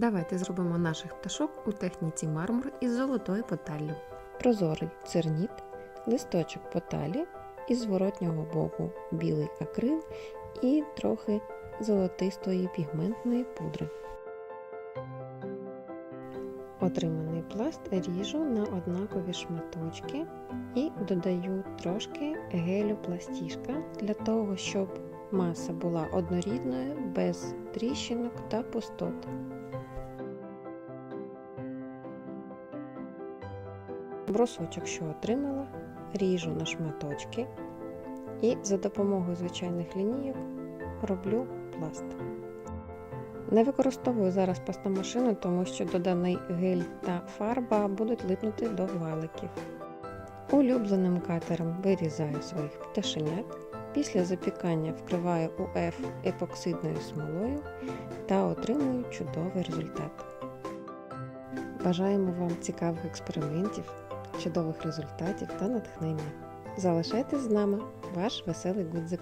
Давайте зробимо наших пташок у техніці мармур із золотою поталлю. Прозорий церніт, листочок поталі і зворотнього боку білий акрил і трохи золотистої пігментної пудри. Отриманий пласт ріжу на однакові шматочки і додаю трошки гелю пластішка для того, щоб маса була однорідною, без тріщинок та пустот. Брусочок, що отримала, ріжу на шматочки і за допомогою звичайних лінійок роблю пласт. Не використовую зараз пастомашину, тому що доданий гель та фарба будуть липнути до валиків. Улюбленим катером вирізаю своїх пташенят. Після запікання вкриваю УФ епоксидною смолою та отримую чудовий результат. Бажаємо вам цікавих експериментів, чудових результатів та натхнення. Залишайтесь з нами, ваш веселий гудзик.